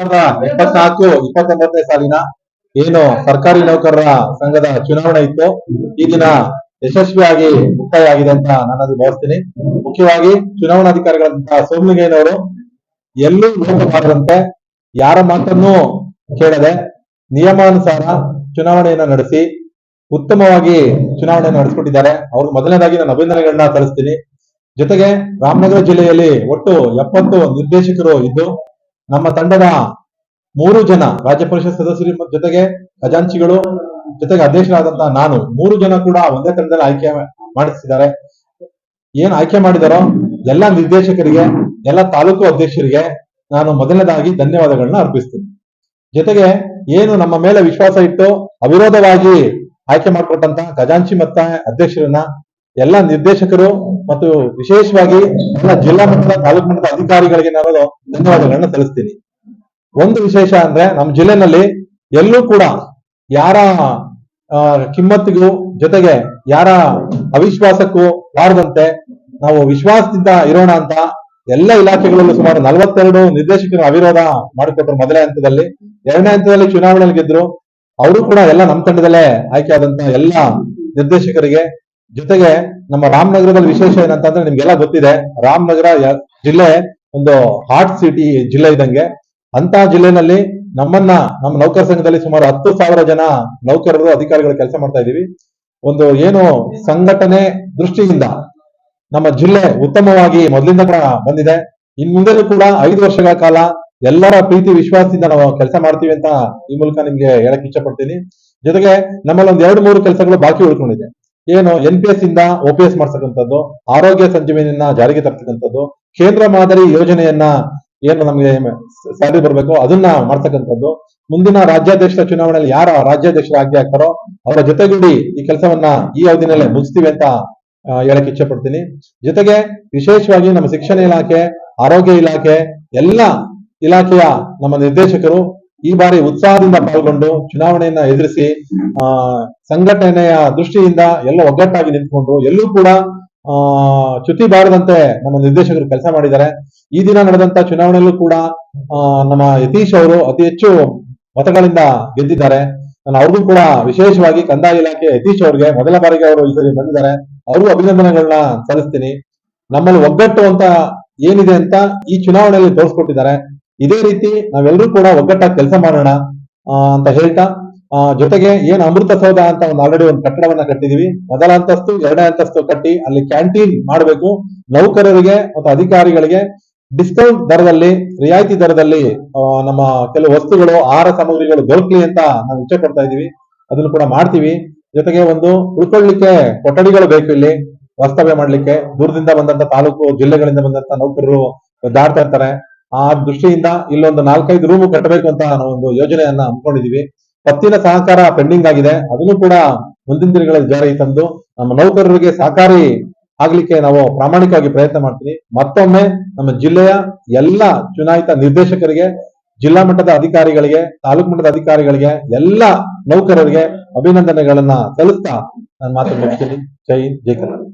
ಸಾವಿರದ ಇಪ್ಪತ್ನಾಲ್ಕು ಇಪ್ಪತ್ತೊಂಬತ್ತನೇ ಸಾಲಿನ ಏನು ಸರ್ಕಾರಿ ನೌಕರರ ಸಂಘದ ಚುನಾವಣೆ ಇತ್ತು. ಈ ದಿನ ಯಶಸ್ವಿಯಾಗಿ ಮುಕ್ತಾಯ ಆಗಿದೆ ಅಂತ ನಾನದು ಭಾವಿಸ್ತೀನಿ. ಮುಖ್ಯವಾಗಿ ಚುನಾವಣಾಧಿಕಾರಿಗಳಂತಹ ಸೋಮಲಿಂಗಯ್ಯನವರು ಎಲ್ಲೂ ಲೋಪ ಮಾಡದಂತೆ ಯಾರ ಮಾತನ್ನು ಕೇಳದೆ ನಿಯಮಾನುಸಾರ ಚುನಾವಣೆಯನ್ನ ನಡೆಸಿ ಉತ್ತಮವಾಗಿ ಚುನಾವಣೆ ನಡೆಸಿಕೊಟ್ಟಿದ್ದಾರೆ. ಅವ್ರಿಗೆ ಮೊದಲನೇದಾಗಿ ನಾನು ಅಭಿನಂದನೆಗಳನ್ನ ತರಿಸ್ತೀನಿ ಜೊತೆಗೆ ರಾಮನಗರ ಜಿಲ್ಲೆಯಲ್ಲಿ ಒಟ್ಟು ಎಪ್ಪತ್ತು ನಿರ್ದೇಶಕರು ಇದ್ದು ನಮ್ಮ ತಂಡದ ಮೂರು ಜನ ರಾಜ್ಯ ಪರಿಷತ್ ಸದಸ್ಯರು ಜೊತೆಗೆ ಖಜಾಂಚಿಗಳು ಜೊತೆಗೆ ಅಧ್ಯಕ್ಷರಾದಂತಹ ನಾನು ಮೂರು ಜನ ಕೂಡ ಒಂದೇ ತಂಡದಲ್ಲಿ ಆಯ್ಕೆ ಮಾಡಿಸಿದ್ದಾರೆ. ಏನ್ ಆಯ್ಕೆ ಮಾಡಿದಾರೋ ಎಲ್ಲ ನಿರ್ದೇಶಕರಿಗೆ, ಎಲ್ಲ ತಾಲೂಕು ಅಧ್ಯಕ್ಷರಿಗೆ ನಾನು ಮೊದಲನೇದಾಗಿ ಧನ್ಯವಾದಗಳನ್ನ ಅರ್ಪಿಸ್ತೀನಿ. ಜೊತೆಗೆ ಏನು ನಮ್ಮ ಮೇಲೆ ವಿಶ್ವಾಸ ಇಟ್ಟು ಅವಿರೋಧವಾಗಿ ಆಯ್ಕೆ ಮಾಡಿಕೊಟ್ಟಂತಹ ಖಜಾಂಚಿ ಮತ್ತ ಅಧ್ಯಕ್ಷರನ್ನ ಎಲ್ಲ ನಿರ್ದೇಶಕರು ಮತ್ತು ವಿಶೇಷವಾಗಿ ಎಲ್ಲ ಜಿಲ್ಲಾ ಮಟ್ಟದ ತಾಲೂಕು ಮಟ್ಟದ ಅಧಿಕಾರಿಗಳಿಗೆ ನಾನು ಧನ್ಯವಾದಗಳನ್ನ ಸಲ್ಲಿಸ್ತೀನಿ. ಒಂದು ವಿಶೇಷ ಅಂದ್ರೆ ನಮ್ಮ ಜಿಲ್ಲೆನಲ್ಲಿ ಎಲ್ಲೂ ಕೂಡ ಯಾರ ಕಿಮ್ಮತ್ತಿಗೂ ಜೊತೆಗೆ ಯಾರ ಅವಿಶ್ವಾಸಕ್ಕೂ ಬಾರದಂತೆ ನಾವು ವಿಶ್ವಾಸದಿಂದ ಇರೋಣ ಅಂತ ಎಲ್ಲ ಇಲಾಖೆಗಳಲ್ಲೂ ಸುಮಾರು ನಲವತ್ತೆರಡು ನಿರ್ದೇಶಕರು ಅವಿರೋಧ ಮಾಡಿಕೊಟ್ರು ಮೊದಲನೇ ಹಂತದಲ್ಲಿ. ಎರಡನೇ ಹಂತದಲ್ಲಿ ಚುನಾವಣೆಯಲ್ಲಿ ಗೆದ್ರು. ಅವರು ಕೂಡ ಎಲ್ಲ ನಮ್ಮ ತಂಡದಲ್ಲೇ ಆಯ್ಕೆ ಆದಂತ ಎಲ್ಲ ನಿರ್ದೇಶಕರಿಗೆ ಜೊತೆಗೆ ನಮ್ಮ ರಾಮನಗರದಲ್ಲಿ ವಿಶೇಷ ಏನಂತಂದ್ರೆ ನಿಮ್ಗೆಲ್ಲ ಗೊತ್ತಿದೆ, ರಾಮನಗರ ಜಿಲ್ಲೆ ಒಂದು ಹಾಟ್ ಸಿಟಿ ಜಿಲ್ಲೆ ಇದ್ದಂಗೆ. ಅಂತ ಜಿಲ್ಲೆನಲ್ಲಿ ನಮ್ಮನ್ನ, ನಮ್ಮ ನೌಕರ ಸಂಘದಲ್ಲಿ ಸುಮಾರು ಹತ್ತು ಸಾವಿರ ಜನ ನೌಕರರು, ಅಧಿಕಾರಿಗಳು ಕೆಲಸ ಮಾಡ್ತಾ ಇದೀವಿ ಒಂದು ಏನು ಸಂಘಟನೆ ದೃಷ್ಟಿಯಿಂದ ನಮ್ಮ ಜಿಲ್ಲೆ ಉತ್ತಮವಾಗಿ ಮೊದಲಿಂದ ಕೂಡ ಬಂದಿದೆ. ಇನ್ ಕೂಡ ಐದು ವರ್ಷಗಳ ಕಾಲ ಎಲ್ಲರ ಪ್ರೀತಿ, ವಿಶ್ವಾಸದಿಂದ ನಾವು ಕೆಲಸ ಮಾಡ್ತೀವಿ ಅಂತ ಈ ಮೂಲಕ ನಿಮ್ಗೆ ಹೇಳಕ್ ಇಷ್ಟಪಡ್ತೀನಿ ಜೊತೆಗೆ ನಮ್ಮಲ್ಲಿ ಒಂದ್ ಎರಡು, ಮೂರು ಕೆಲಸಗಳು ಬಾಕಿ ಉಳ್ಕೊಂಡಿದೆ. ಏನು ಎನ್ ಪಿ ಎಸ್ ಇಂದ ಒ ಪಿ ಎಸ್ ಮಾಡ್ತಕ್ಕಂಥದ್ದು ಆರೋಗ್ಯ ಸಂಜೀವಿನಿಯನ್ನ ಜಾರಿಗೆ ತರ್ತಕ್ಕಂಥದ್ದು, ಕೇಂದ್ರ ಮಾದರಿ ಯೋಜನೆಯನ್ನ ಏನು ನಮಗೆ ಸ್ಯಾಲರಿ ಬರಬೇಕು ಅದನ್ನ ಮಾಡ್ತಕ್ಕಂಥದ್ದು ಮುಂದಿನ ರಾಜ್ಯಾಧ್ಯಕ್ಷ ಚುನಾವಣೆಯಲ್ಲಿ ಯಾರ ರಾಜ್ಯಾಧ್ಯಕ್ಷರ ಆಗಿ ಆಗ್ತಾರೋ ಅವರ ಜೊತೆಗೂಡಿ ಈ ಕೆಲಸವನ್ನ ಈ ಅವಧಿನಲ್ಲೇ ಮುಗಿಸ್ತೀವಿ ಅಂತ ಹೇಳಕ್ ಇಚ್ಛೆ ಪಡ್ತೀನಿ ಜೊತೆಗೆ ವಿಶೇಷವಾಗಿ ನಮ್ಮ ಶಿಕ್ಷಣ ಇಲಾಖೆ, ಆರೋಗ್ಯ ಇಲಾಖೆ, ಎಲ್ಲ ಇಲಾಖೆಯ ನಮ್ಮ ನಿರ್ದೇಶಕರು ಈ ಬಾರಿ ಉತ್ಸಾಹದಿಂದ ಪಾಲ್ಗೊಂಡು ಚುನಾವಣೆಯನ್ನ ಎದುರಿಸಿ, ಆ, ಸಂಘಟನೆಯ ದೃಷ್ಟಿಯಿಂದ ಎಲ್ಲ ಒಗ್ಗಟ್ಟಾಗಿ ನಿಂತ್ಕೊಂಡು ಎಲ್ಲೂ ಕೂಡ, ಆ, ಚ್ಯುತಿ ಬಾರದಂತೆ ನಮ್ಮ ನಿರ್ದೇಶಕರು ಕೆಲಸ ಮಾಡಿದ್ದಾರೆ. ಈ ದಿನ ನಡೆದಂತ ಚುನಾವಣೆಯಲ್ಲೂ ಕೂಡ ನಮ್ಮ ಯತೀಶ್ ಅವರು ಅತಿ ಹೆಚ್ಚು ಮತಗಳಿಂದ ಗೆದ್ದಿದ್ದಾರೆ. ನಾನು ಅವ್ರಿಗೂ ಕೂಡ ವಿಶೇಷವಾಗಿ ಕಂದಾಯ ಇಲಾಖೆ ಯತೀಶ್ ಅವರಿಗೆ ಮೊದಲ ಬಾರಿಗೆ ಅವರು ಈ ಸರಿ ಬಂದಿದ್ದಾರೆ. ಅವ್ರಿಗೂ ಅಭಿನಂದನೆಗಳನ್ನ ಸಲ್ಲಿಸ್ತೀನಿ. ನಮ್ಮಲ್ಲಿ ಒಗ್ಗಟ್ಟು ಅಂತ ಏನಿದೆ ಅಂತ ಈ ಚುನಾವಣೆಯಲ್ಲಿ ತೋರಿಸ್ಕೊಟ್ಟಿದ್ದಾರೆ. ಇದೇ ರೀತಿ ನಾವೆಲ್ಲರೂ ಕೂಡ ಒಗ್ಗಟ್ಟಾಗಿ ಕೆಲಸ ಮಾಡೋಣ ಅಂತ ಹೇಳ್ತಾ ಜೊತೆಗೆ ಏನ್ ಅಮೃತ ಸೌಧ ಅಂತ ಒಂದು ಆಲ್ರೆಡಿ ಒಂದು ಕಟ್ಟಡವನ್ನ ಕಟ್ಟಿದೀವಿ. ಮೊದಲ ಅಂತಸ್ತು, ಎರಡನೇ ಅಂತಸ್ತು ಕಟ್ಟಿ ಅಲ್ಲಿ ಕ್ಯಾಂಟೀನ್ ಮಾಡಬೇಕು. ನೌಕರರಿಗೆ ಮತ್ತು ಅಧಿಕಾರಿಗಳಿಗೆ ಡಿಸ್ಕೌಂಟ್ ದರದಲ್ಲಿ, ರಿಯಾಯಿತಿ ದರದಲ್ಲಿ ನಮ್ಮ ಕೆಲವು ವಸ್ತುಗಳು, ಆಹಾರ ಸಾಮಗ್ರಿಗಳು ದೊರಕಲಿ ಅಂತ ನಾವು ಇಚ್ಛೆ ಪಡ್ತಾ ಇದೀವಿ ಅದನ್ನು ಕೂಡ ಮಾಡ್ತೀವಿ. ಜೊತೆಗೆ ಒಂದು ಉಳ್ಕೊಳ್ಳಿಕ್ಕೆ ಕೊಠಡಿಗಳು ಬೇಕು ಇಲ್ಲಿ, ವಾಸ್ತವ್ಯ ಮಾಡ್ಲಿಕ್ಕೆ. ದೂರದಿಂದ ಬಂದಂತ ತಾಲೂಕು, ಜಿಲ್ಲೆಗಳಿಂದ ಬಂದಂತ ನೌಕರರು ದಾಡ್ತಾ ಇರ್ತಾರೆ. ಆ ದೃಷ್ಟಿಯಿಂದ ಇಲ್ಲೊಂದು ನಾಲ್ಕೈದು ರೂಮು ಕಟ್ಟಬೇಕು ಅಂತ ನಾವು ಒಂದು ಯೋಜನೆಯನ್ನ ಹಮ್ಮಿಕೊಂಡಿದೀವಿ ಪತ್ತಿನ ಸಹಕಾರ ಪೆಂಡಿಂಗ್ ಆಗಿದೆ. ಅದನ್ನು ಕೂಡ ಮುಂದಿನ ದಿನಗಳಲ್ಲಿ ಜಾರಿಗೆ ತಂದು ನಮ್ಮ ನೌಕರರಿಗೆ ಸಹಕಾರಿ ಆಗ್ಲಿಕ್ಕೆ ನಾವು ಪ್ರಾಮಾಣಿಕವಾಗಿ ಪ್ರಯತ್ನ ಮಾಡ್ತೀನಿ ಮತ್ತೊಮ್ಮೆ ನಮ್ಮ ಜಿಲ್ಲೆಯ ಎಲ್ಲ ಚುನಾಯಿತ ನಿರ್ದೇಶಕರಿಗೆ, ಜಿಲ್ಲಾ ಮಟ್ಟದ ಅಧಿಕಾರಿಗಳಿಗೆ, ತಾಲೂಕು ಮಟ್ಟದ ಅಧಿಕಾರಿಗಳಿಗೆ, ಎಲ್ಲ ನೌಕರರಿಗೆ ಅಭಿನಂದನೆಗಳನ್ನ ಸಲ್ಲಿಸ್ತಾ ನಾನು ಮಾತು ಮುಗಿಸ್ತೀನಿ. ಜೈ ಜೈ ಕರ್ನಾಟಕ.